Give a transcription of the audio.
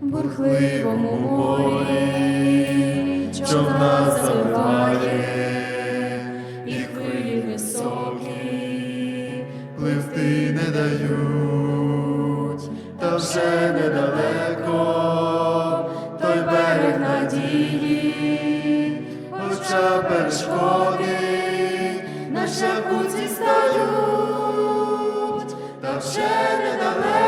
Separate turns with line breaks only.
бурхливому морі, що нас заливає, і хвилі високі,
пливти не дають, та вже недалеко, той берег надії, хоча перешкоди на шляху ці стають, та вже недалеко,